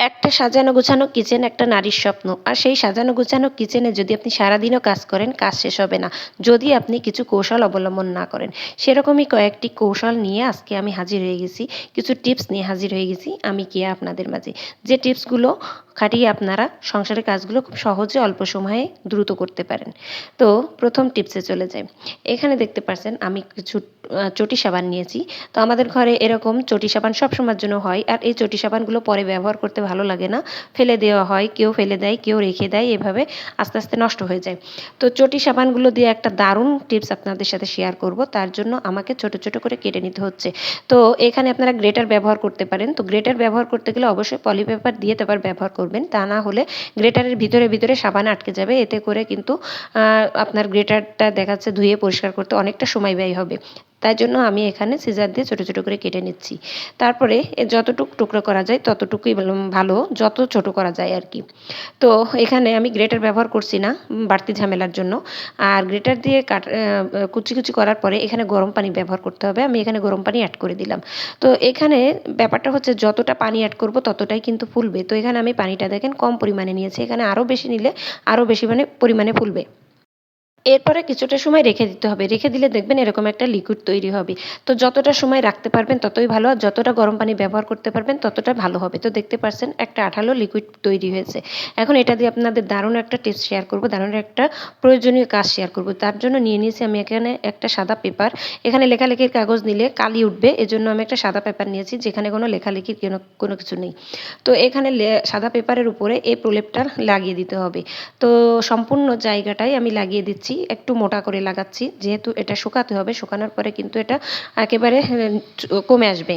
একটা সাজানো গোছানো কিচেন, একটা নারীর স্বপ্ন। আর সেই সাজানো গোছানো কিচেনে যদি আপনি সারাদিনও কাজ করেন, কাজ শেষ হবে না। যদি আপনি কিছু কৌশল অবলম্বন না করেন। সেরকমই কয়েকটি কৌশল নিয়ে আজকে আমি হাজির হয়ে গেছি। কিছু টিপস নিয়ে হাজির হয়ে গেছি আমি কিয়া আপনাদের মাঝে। যে টিপসগুলো খাটিয়ে আপনারা সংসারের কাজগুলো খুব সহজে অল্প সময়ে দ্রুত করতে পারেন। তো প্রথম টিপসে চলে যাই। এখানে দেখতে পাচ্ছেন আমি কিছু চটি সাবান নিয়েছি। তো আমাদের ঘরে এরকম চটি সাবান সব সময়ের জন্য হয় আর এই চটি সাবানগুলো পরে ব্যবহার করতে ভালো লাগে না। ফেলে দেওয়া হয়, কেউ ফেলে দেয়, কেউ রেখে দেয়, এভাবে আস্তে আস্তে নষ্ট হয়ে যায়। তো চটি সাবানগুলো দিয়ে একটা দারুণ টিপস আপনাদের সাথে শেয়ার করব। তার জন্য আমাকে ছোট ছোট করে কেটে নিতে হচ্ছে। তো এখানে আপনারা গ্রেটার ব্যবহার করতে পারেন। তো গ্রেটার ব্যবহার করতে গেলে অবশ্যই পলিপেপার দিয়ে তারপর ব্যবহার করবেন তা না হলে গ্রেটারের ভিতরে ভিতরে সাবান আটকে যাবে। এতে করে কিন্তু আপনার গ্রেটারটা দেখাচ্ছে ধুয়ে পরিষ্কার করতে অনেকটা সময় ব্যয় হবে। তাই জন্য আমি এখানে সিজার দিয়ে ছোটো ছোটো করে কেটে নিচ্ছি। তারপরে যতটুকু টুকরো করা যায় ততটুকুই ভালো- ভালো, যত ছোট করা যায় আর কি। তো এখানে আমি গ্রেটার ব্যবহার করছি না বাড়তি ঝামেলার জন্য। আর গ্রেটার দিয়ে কাট কুচি কুচি করার পরে এখানে গরম পানি ব্যবহার করতে হবে। আমি এখানে গরম পানি অ্যাড করে দিলাম। তো এখানে ব্যাপারটা হচ্ছে যতটা পানি অ্যাড করব ততটাই কিন্তু ফুলবে। তো এখানে আমি পানিটা দেখেন কম পরিমাণে নিয়েছি। এখানে আরও বেশি নিলে আরও বেশি মানে পরিমাণে ফুলবে। এরপরে কিছুটা সময় রেখে দিতে হবে। রেখে দিলে দেখবেন এরকম একটা লিকুইড তৈরি হবে। তো যতটা সময় রাখতে পারবেন ততই ভালো। আর যতটা গরম পানি ব্যবহার করতে পারবেন ততটা ভালো হবে। তো দেখতে পাচ্ছেন একটা আঠালো লিকুইড তৈরি হয়েছে। এখন এটা দিয়ে আপনাদের দারুণ একটা টিপস শেয়ার করব, দারুণ একটা প্রয়োজনীয় কাজ শেয়ার করব। তার জন্য নিয়ে নিয়েছি আমি এখানে একটা সাদা পেপার এখানে লেখালেখির কাগজ নিলে কালি উঠবে। এজন্য আমি একটা সাদা পেপার নিয়েছি, যেখানে কোনো লেখালেখির কোনো কোনো কিছু নেই। তো এখানে সাদা পেপারের উপরে এই প্রলেপটা লাগিয়ে দিতে হবে। তো সম্পূর্ণ জায়গাটাই আমি লাগিয়ে দিচ্ছি। একটু মোটা করে লাগাচ্ছি। যেহেতু এটা শুকাতে হবে, শুকানোর পরে কিন্তু এটা একেবারে কমে আসবে।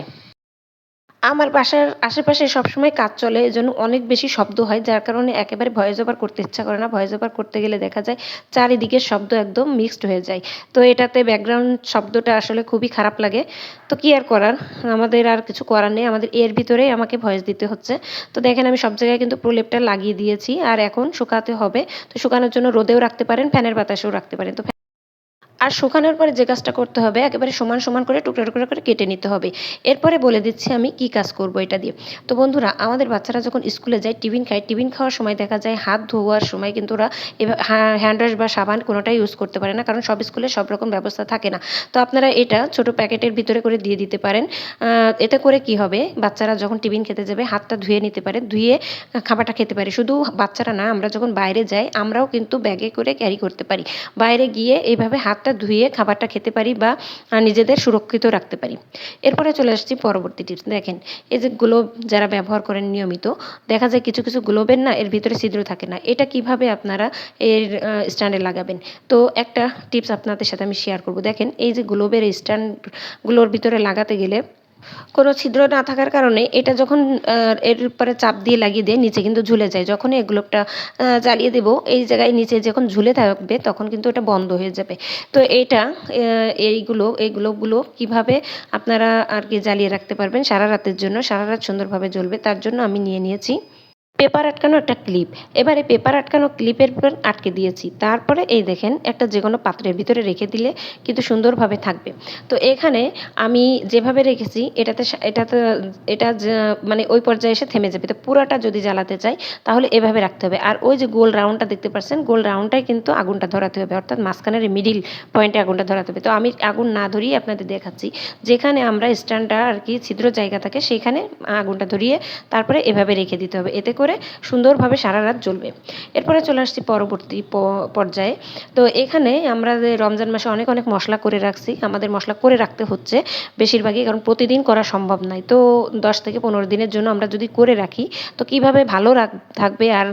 আমার বাসার আশেপাশে সবসময় কাজ চলে এজন্য অনেক বেশি শব্দ হয়, যার কারণে একেবারে ভয়েস ওভার করতে ইচ্ছা করে না। ভয়েস ওভার করতে গেলে দেখা যায় চারিদিকের শব্দ একদম মিক্সড হয়ে যায়। তো এটাতে ব্যাকগ্রাউন্ড শব্দটা আসলে খুবই খারাপ লাগে। তো কি আর করার? আমাদের আর কিছু করার নেই। আমাদের এর ভিতরেই আমাকে ভয়েস দিতে হচ্ছে। তো দেখেন, আমি সব জায়গায় কিন্তু প্রলেপটা লাগিয়ে দিয়েছি। আর এখন শুকাতে হবে। তো শুকানোর জন্য রোদেও রাখতে পারেন, ফ্যানের বাতাসেও রাখতে পারেন। তো আর শুকানোর পরে যে কাজটা করতে হবে, একেবারে সমান সমান করে, টুকরো টুকরো করে কেটে নিতে হবে। এরপরে বলে দিচ্ছি আমি কি কাজ করব এটা দিয়ে। তো বন্ধুরা, আমাদের বাচ্চারা যখন স্কুলে যায়, টিফিন খায়, টিফিন খাওয়ার সময় দেখা যায় হাত ধোয়ার সময় কিন্তু ওরা হ্যান্ড ওয়াশ বা সাবান কোনোটাই ইউজ করতে পারে না, কারণ সব স্কুলে সব রকম ব্যবস্থা থাকে না। তো আপনারা এটা ছোট প্যাকেটের ভিতরে করে দিয়ে দিতে পারেন। এতে করে কি হবে, বাচ্চারা যখন টিফিন খেতে যাবে, হাতটা ধুয়ে নিতে পারে, ধুয়ে খাবারটা খেতে পারে। শুধু বাচ্চারা না, আমরা যখন বাইরে যাই, আমরাও কিন্তু ব্যাগে করে ক্যারি করতে পারি। বাইরে গিয়ে এইভাবে হাতটা ধুয়ে খাবারটা খেতে পারি বা নিজেদের সুরক্ষিত রাখতে পারি। এরপরে চলে আসছি পরবর্তী টিপস দেখেন, এই যে গ্লোব যারা ব্যবহার করেন নিয়মিত, দেখা যায় কিছু কিছু গ্লোবের না, এর ভিতরে ছিদ্র থাকে না। এটা কীভাবে আপনারা এর স্ট্যান্ডে লাগাবেন? তো একটা টিপস আপনাদের সাথে আমি শেয়ার করব। দেখেন, এই যে গ্লোবের স্ট্যান্ডগুলোর ভিতরে লাগাতে গেলে কোনো ছিদ্র না থাকার কারণে এটা যখন এর উপরে চাপ দিয়ে লাগিয়ে দিয়ে, নিচে কিন্তু ঝুলে যায়। যখন এই গ্লোবটা জ্বালিয়ে দেবো, এই জায়গায় নিচে যখন ঝুলে থাকবে, তখন কিন্তু এটা বন্ধ হয়ে যাবে। তো এটা এইগুলো, এই গ্লোবগুলো কীভাবে আপনারা আর কি জ্বালিয়ে রাখতে পারবেন, সারা রাতের জন্য, সারা রাত সুন্দরভাবে জ্বলবে, তার জন্য আমি নিয়ে নিয়েছি। পেপার আটকানো একটা ক্লিপ। এবারে পেপার আটকানো ক্লিপের উপর আটকে দিয়েছি। তারপরে এই দেখেন, একটা যে কোনো পাত্রের ভিতরে রেখে দিলে কিন্তু সুন্দরভাবে থাকবে। তো এখানে আমি যেভাবে রেখেছি, এটাতে এটাতে, এটা মানে ওই পর্যায়ে এসে থেমে যাবে। তো পুরাটা যদি জ্বালাতে চাই, তাহলে এভাবে রাখতে হবে। আর ওই যে গোল রাউন্ডটা দেখতে পাচ্ছেন, গোল রাউন্ডটাই কিন্তু আগুনটা ধরাতে হবে। অর্থাৎ মাঝখানের মিডিল পয়েন্টে আগুনটা ধরাতে হবে। তো আমি আগুন না ধরিয়ে আপনাদের দেখাচ্ছি। যেখানে আমরা স্ট্যান্ডটা আর কি ছিদ্র জায়গা থাকে, সেখানে আগুনটা ধরিয়ে তারপরে এভাবে রেখে দিতে হবে। এতে করে সুন্দরভাবে সারা রাত জ্বলবে। এরপরে চলে আসছি পরবর্তী পর্যায়ে। তো এখানে আমরা রমজান মাসে অনেক অনেক মশলা করে রাখছি। আমাদের মশলা করে রাখতে হচ্ছে বেশিরভাগই, কারণ প্রতিদিন করা সম্ভব নয় তো দশ থেকে পনেরো দিনের জন্য আমরা যদি করে রাখি, তো কীভাবে ভালো রাখ, থাকবে আর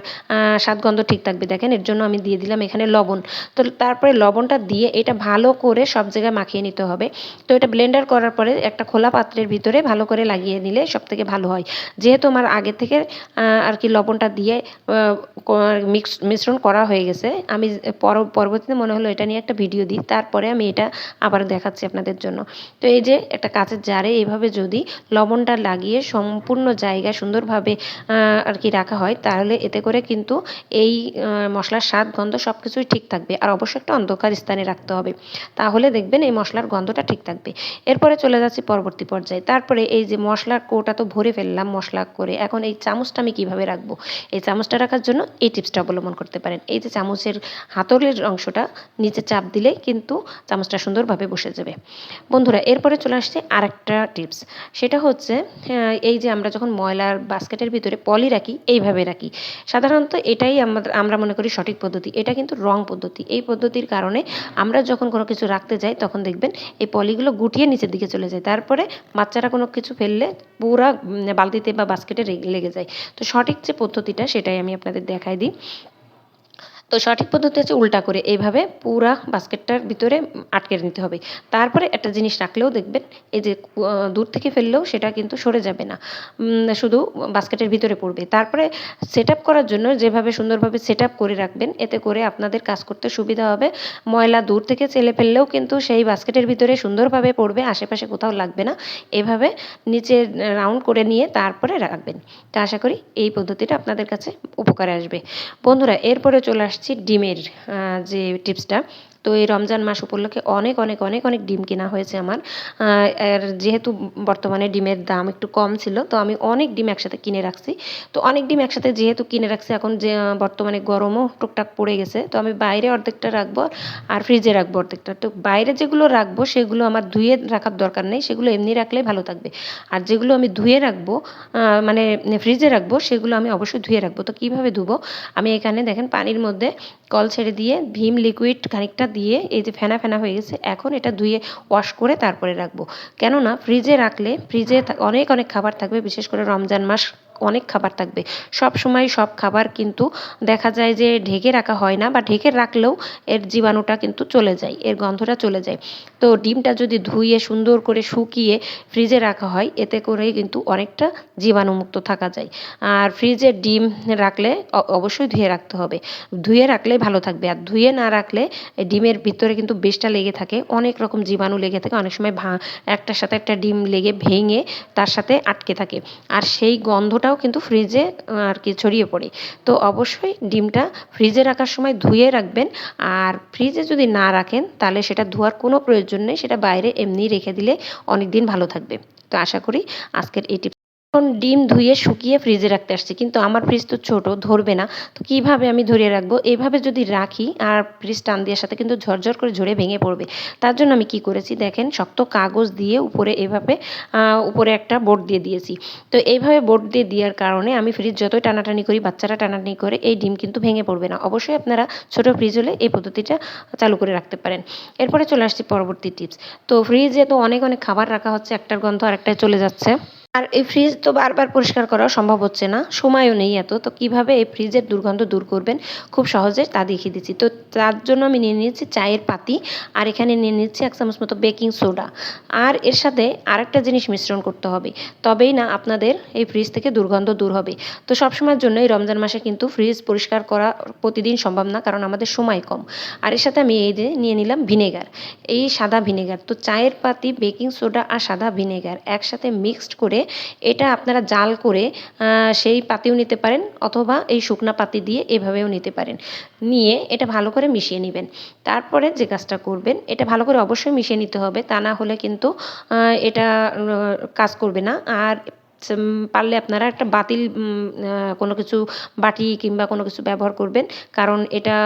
স্বাদগন্ধ ঠিক থাকবে? দেখেন, এর জন্য আমি দিয়ে দিলাম এখানে লবণ। তো তারপরে লবণটা দিয়ে এটা ভালো করে সব জায়গায় মাখিয়ে নিতে হবে। তো এটা ব্লেন্ডার করার পরে একটা খোলা পাত্রের ভিতরে ভালো করে লাগিয়ে নিলে সব থেকে ভালো হয়। যেহেতু আমার আগে থেকে আর আর কি লবণটা দিয়ে মিক্স, মিশ্রণ করা হয়ে গেছে। আমি পর, পরবর্তীতে মনে হলো এটা নিয়ে একটা ভিডিও দিই, তারপরে আমি এটা আবার দেখাচ্ছি আপনাদের জন্য। তো এই যে একটা কাঁচের জারে এইভাবে যদি লবণটা লাগিয়ে সম্পূর্ণ জায়গায় সুন্দরভাবে আর কি রাখা হয়, তাহলে এতে করে কিন্তু এই মশলার স্বাদ, গন্ধ সব কিছুই ঠিক থাকবে। আর অবশ্যই একটা অন্ধকার স্থানে রাখতে হবে। তাহলে দেখবেন এই মশলার গন্ধটা ঠিক থাকবে। এরপরে চলে যাচ্ছি পরবর্তী পর্যায়ে। তারপরে এই যে মশলার কোটা তো ভরে ফেললাম মশলা করে, এখন এই চামচটা আমি কীভাবে রাখব। এই চামচটা রাখার জন্য এই টিপসটা অবলম্বন করতে পারেন। এই যে চামচের হাতলের অংশটা নিচে চাপ দিলে কিন্তু চামচটা সুন্দরভাবে বসে যাবে। বন্ধুরা, এরপরে চলে আসছে আরেকটা টিপস। সেটা হচ্ছে এই যে আমরা যখন ময়লার বাস্কেটের ভিতরে পলি রাখি, এইভাবে রাখি। সাধারণত এটাই আমাদের আমরা মনে করি সঠিক পদ্ধতি। এটা কিন্তু রং পদ্ধতি। এই পদ্ধতির কারণে আমরা যখন কোনো কিছু রাখতে যাই, তখন দেখবেন এই পলিগুলো গুটিয়ে নিচের দিকে চলে যায়। তারপরে বাচ্চারা কোনো কিছু ফেললে পুরা বালতিতে বা বাস্কেটে লেগে যায়। তো সঠিক যে পদ্ধতিটা সেটাই আমি আপনাদের দেখাই দিই। তো সঠিক পদ্ধতি হচ্ছে উল্টা করে। এইভাবে পুরা বাস্কেটটার ভিতরে আটকে নিতে হবে। তারপরে একটা জিনিস রাখলেও দেখবেন, এই যে দূর থেকে ফেললেও সেটা কিন্তু সরে যাবে না। শুধু বাস্কেটের ভিতরে পড়বে। তারপরে সেট করার জন্য যেভাবে সুন্দরভাবে সেট করে রাখবেন, এতে করে আপনাদের কাজ করতে সুবিধা হবে। ময়লা দূর থেকে চেলে ফেললেও কিন্তু সেই বাস্কেটের ভিতরে সুন্দরভাবে পড়বে, আশেপাশে কোথাও লাগবে না। এভাবে নিচে রাউন্ড করে নিয়ে তারপরে রাখবেন। তা আশা করি এই পদ্ধতিটা আপনাদের কাছে উপকারে আসবে। বন্ধুরা, এরপরে চলে আসছি ডিমের যে টিপসটা তো এই রমজান মাস উপলক্ষে অনেক অনেক অনেক অনেক ডিম কেনা হয়েছে আমার। আর যেহেতু বর্তমানে ডিমের দাম একটু কম ছিল, তো আমি অনেক ডিম একসাথে কিনে রাখছি। তো অনেক ডিম একসাথে যেহেতু কিনে রাখছি, এখন যে বর্তমানে গরমও টুকটাক পড়ে গেছে, তো আমি বাইরে অর্ধেকটা রাখব আর ফ্রিজে রাখব অর্ধেকটা। তো বাইরে যেগুলো রাখব, সেগুলো আমার ধুয়ে রাখার দরকার নেই, সেগুলো এমনি রাখলেই ভালো থাকবে। আর যেগুলো আমি ধুয়ে রাখব মানে ফ্রিজে রাখব, সেগুলো আমি অবশ্যই ধুয়ে রাখব। তো কীভাবে ধুবো? আমি এখানে দেখেন পানির মধ্যে কল ছেড়ে দিয়ে ভিম লিকুইড খানিকটা দিয়ে এই যে ফেনা ফেনা হয়ে গেছে, এখন এটা ধুয়ে ওয়াশ করে তারপরে রাখব। কেননা ফ্রিজে রাখলে ফ্রিজে অনেক অনেক খাবার থাকবে, বিশেষ করে রমজান মাস। অনেক খাবার থাকবে। সব সময় সব খাবার কিন্তু দেখা যায় যে ঢেকে রাখা হয় না বা ঢেকে রাখলেও এর জীবাণুটা কিন্তু চলে যায়, এর গন্ধটা চলে যায়। তো ডিমটা যদি ধুয়ে সুন্দর করে শুকিয়ে ফ্রিজে রাখা হয়, এতে করে কিন্তু অনেকটা জীবাণুমুক্ত থাকা যায়। আর ফ্রিজে ডিম রাখলে অবশ্যই ধুয়ে রাখতে হবে। ধুয়ে রাখলে ভালো থাকবে, আর ধুয়ে না রাখলে ডিমের ভিতরে কিন্তু বেশটা লেগে থাকে, অনেক রকম জীবাণু লেগে থাকে। অনেক সময় ভা, একটার সাথে একটা ডিম লেগে ভেঙে তার সাথে আটকে থাকে। আর সেই গন্ধটা ডিমটাও কিন্তু ফ্রিজে আর কি ছড়িয়ে পড়ে। তো অবশ্যই ডিমটা ফ্রিজে রাখার সময় ধুয়ে রাখবেন। আর ফ্রিজে যদি না রাখেন, তাহলে সেটা ধোয়ার কোনো প্রয়োজন নেই। সেটা বাইরে এমনি রেখে দিলে অনেক দিন ভালো থাকবে। তো আশা করি আজকের এই ডিম ধুয়ে শুকিয়ে ফ্রিজে রাখতে আসছি। কিন্তু আমার ফ্রিজ তো ছোটো, ধরবে না। তো কীভাবে আমি ধরিয়ে রাখব? এইভাবে যদি রাখি, আর ফ্রিজ টান দেওয়ার সাথে কিন্তু ঝরঝর করে ঝরে ভেঙে পড়বে। তার জন্য আমি কি করেছি দেখেন, শক্ত কাগজ দিয়ে উপরে এভাবে উপরে একটা বোর্ড দিয়ে দিয়েছি। তো এইভাবে বোর্ড দিয়ে দেওয়ার কারণে আমি ফ্রিজ যতই টানাটানি করি, বাচ্চারা টানাটানি করে, এই ডিম কিন্তু ভেঙে পড়বে না। অবশ্যই আপনারা ছোটো ফ্রিজ হলে এই পদ্ধতিটা চালু করে রাখতে পারেন। এরপরে চলে আসছি পরবর্তী টিপস। তো ফ্রিজে তো অনেক অনেক খাবার রাখা হচ্ছে, একটার গন্ধ আরেকটায় চলে যাচ্ছে। আর এই ফ্রিজ তো বারবার পরিষ্কার করা সম্ভব হচ্ছে না। সময়ও নেই এত, তো কীভাবে এই ফ্রিজের দুর্গন্ধ দূর করবেন? খুব সহজে তা দেখিয়ে দিচ্ছি। তো তার জন্য আমি নিয়ে নিয়েছি চায়ের পাতি আর এখানে নিয়ে নিচ্ছি এক চামচ মতো বেকিং সোডা আর এর সাথে আরেকটা জিনিস মিশ্রণ করতে হবে। তবেই না আপনাদের এই ফ্রিজ থেকে দুর্গন্ধ দূর হবে। তো সবসময়ের জন্য এই রমজান মাসে কিন্তু ফ্রিজ পরিষ্কার করা প্রতিদিন সম্ভব না, কারণ আমাদের সময় কম। আর এর সাথে আমি এই যে নিয়ে নিলাম ভিনেগার এই সাদা ভিনেগার তো চায়ের পাতি বেকিং সোডা আর সাদা ভিনেগার একসাথে মিক্সড করে এটা আপনারা জাল করে সেই পাতিও নিতে পারেন অথবা এই শুকনা পাতি দিয়ে এভাবেও নিতে পারেন। নিয়ে এটা ভালো করে মিশিয়ে নেবেন। তারপরে যে কাজটা করবেন, এটা ভালো করে অবশ্যই মিশিয়ে নিতে হবে। তা না হলে কিন্তু এটা কাজ করবে না। আর পারলে আপনারা একটা বাতিল কোনো কিছু বাটি কিংবা কোনো কিছু ব্যবহার করবেন। কারণ এটা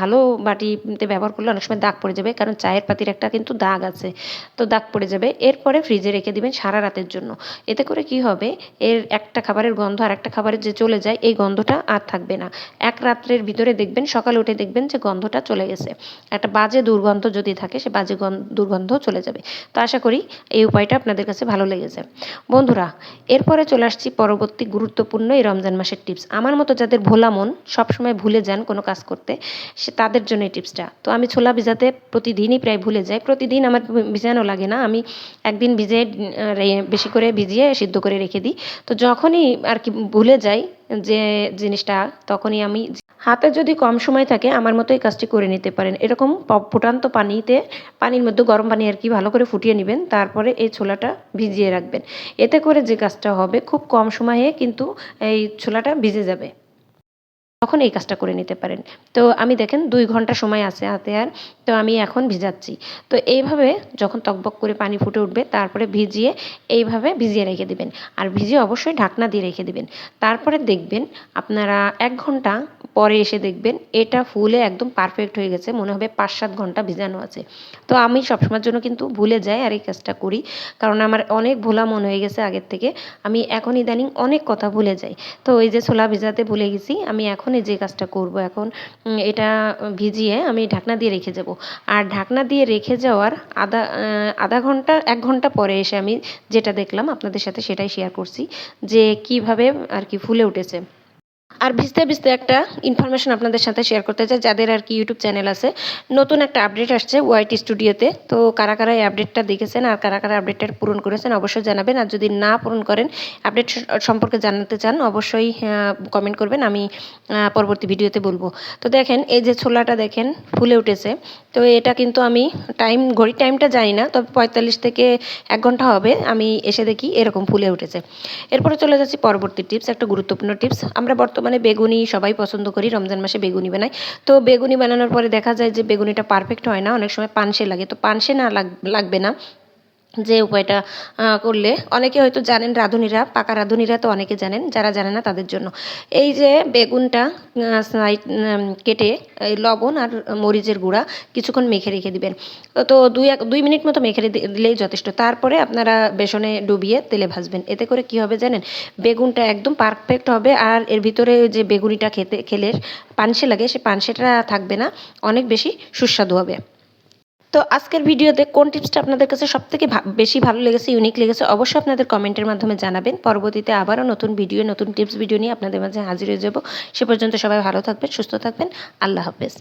ভালো বাটিতে ব্যবহার করলে অনেক সময় দাগ পড়ে যাবে। কারণ চায়ের পাতির একটা কিন্তু দাগ আছে, তো দাগ পড়ে যাবে। এরপরে ফ্রিজে রেখে দিবেন সারা রাতের জন্য। এতে করে কি হবে, এর একটা খাবারের গন্ধ আর একটা খাবারের যে চলে যায়, এই গন্ধটা আর থাকবে না। এক রাত্রের ভিতরে দেখবেন, সকালে উঠে দেখবেন যে গন্ধটা চলে গেছে। একটা বাজে দুর্গন্ধ যদি থাকে, সে বাজে দুর্গন্ধ চলে যাবে। তো আশা করি এই উপায়টা আপনাদের কাছে ভালো লেগেছে। বন্ধুরা এরপরে চলে আসছি পরবর্তী গুরুত্বপূর্ণ এই রমজান মাসের টিপস আমার মতো যাদের ভোলা মন সবসময় ভুলে যান কোনো কাজ করতে, সে তাদের জন্য এই টিপসটা তো আমি ছোলা ভিজাতে প্রতিদিনই প্রায় ভুলে যাই। প্রতিদিন আমার ভিজানো লাগে না। আমি একদিন ভিজে বেশি করে ভিজিয়ে সিদ্ধ করে রেখে দিই। তো যখনই আর কি ভুলে যাই যে জিনিসটা, তখনই আমি হাতে যদি কম সময় থাকে, আমার মতো এই কাজটি করে নিতে পারেন। এরকম ফুটান্ত পানিতে, পানির মধ্যে গরম পানি আর কি ভালো করে ফুটিয়ে নেবেন, তারপরে এই ছোলাটা ভিজিয়ে রাখবেন। এতে করে যে কাজটা হবে, খুব কম সময়ে কিন্তু এই ছোলাটা ভিজে যাবে। তখন এই কাজটা করে নিতে পারেন। তো আমি দেখেন দুই ঘণ্টা সময় আছে হাতে আর, তো আমি এখন ভিজাচ্ছি। তো এইভাবে যখন তকবক করে পানি ফুটে উঠবে, তারপরে ভিজিয়ে এইভাবে ভিজিয়ে রেখে দিবেন। আর ভিজিয়ে অবশ্যই ঢাকনা দিয়ে রেখে দিবেন। তারপরে দেখবেন আপনারা এক ঘণ্টা পরে এসে দেখবেন এটা ফুলে একদম পারফেক্ট হয়ে গেছে, মনে হবে পাঁচ সাত ঘণ্টা ভিজানো আছে। তো আমি সবসময়ের জন্য কিন্তু ভুলে যাই আর এই কাজটা করি। কারণ আমার অনেক ভোলা মন হয়ে গেছে আগের থেকে। আমি এখন ইদানিং অনেক কথা ভুলে যাই। তো ওই যে ছোলা ভিজাতে ভুলে গেছি, আমি এখন এই যে কাজটা করব এখন এটা ভিজিয়ে আমি ঢাকনা দিয়ে রেখে যাব। আর ঢাকনা দিয়ে রেখে যাওয়ার আধা আধা ঘণ্টা, এক ঘণ্টা পরে এসে আমি যেটা দেখলাম আপনাদের সাথে সেটাই শেয়ার করছি যে কীভাবে আর কি ফুলে উঠেছে। আর ভিজতে ভিজতে একটা ইনফরমেশন আপনাদের সাথে শেয়ার করতে চাই, যাদের আর কি ইউটিউব চ্যানেল আছে। নতুন একটা আপডেট আসছে ওয়াইটি স্টুডিওতে তো। কারা কারা এই আপডেটটা দেখেছেন আর কারা কারা আপডেটটা পূরণ করেছেন অবশ্যই জানাবেন। আর যদি না পূরণ করেন আপডেট সম্পর্কে জানাতে চান, অবশ্যই কমেন্ট করবেন। আমি পরবর্তী ভিডিওতে বলব। তো দেখেন, এই যে ছোলাটা দেখেন, ফুলে উঠেছে। তো এটা কিন্তু আমি টাইম ঘড়ির টাইমটা জানি না, তবে পঁয়তাল্লিশ থেকে এক ঘণ্টা হবে। আমি এসে দেখি এরকম ফুলে উঠেছে। এরপরে চলে যাচ্ছি পরবর্তী টিপস একটা গুরুত্বপূর্ণ টিপস আমরা বর্তমানে মানে বেগুনি সবাই পছন্দ করি, রমজান মাসে বেগুনি বানাই। তো বেগুনি বানানোর পরে দেখা যায় যে বেগুনিটা পারফেক্ট হয় না, অনেক সময় পানসে লাগে। তো পানসে না লাগবে না। যে উপায়টা করলে অনেকে হয়তো জানেন রাঁধুনিরা, পাকা রাঁধুনিরা তো অনেকে জানেন, যারা জানে না তাদের জন্য। এই যে বেগুনটা কেটে এই লবণ আর মরিচের গুঁড়া কিছুক্ষণ মেখে রেখে দিবেন। তো দুই এক, দুই মিনিট মতো মেখে দিলেই যথেষ্ট। তারপরে আপনারা বেসনে ডুবিয়ে তেলে ভাজবেন। এতে করে কি হবে জানেন? বেগুনটা একদম পারফেক্ট হবে আর এর ভিতরে যে বেগুনিটা খেতে, খেলে পানসে লাগে, সে পানসেটা থাকবে না, অনেক বেশি সুস্বাদু হবে। তো আজকের ভিডিওতে কোন টিপসটা আপনাদের কাছে সবথেকে বেশি ভালো লেগেছে ইউনিক লেগেছে, অবশ্যই আপনাদের কমেন্টের মাধ্যমে জানাবেন। পরবর্তীতে আবারও নতুন ভিডিও নতুন টিপস ভিডিও নিয়ে আপনাদের মাঝে হাজির হয়ে যাব। সে পর্যন্ত সবাই ভালো থাকবেন, সুস্থ থাকবেন। আল্লাহ হাফেজ।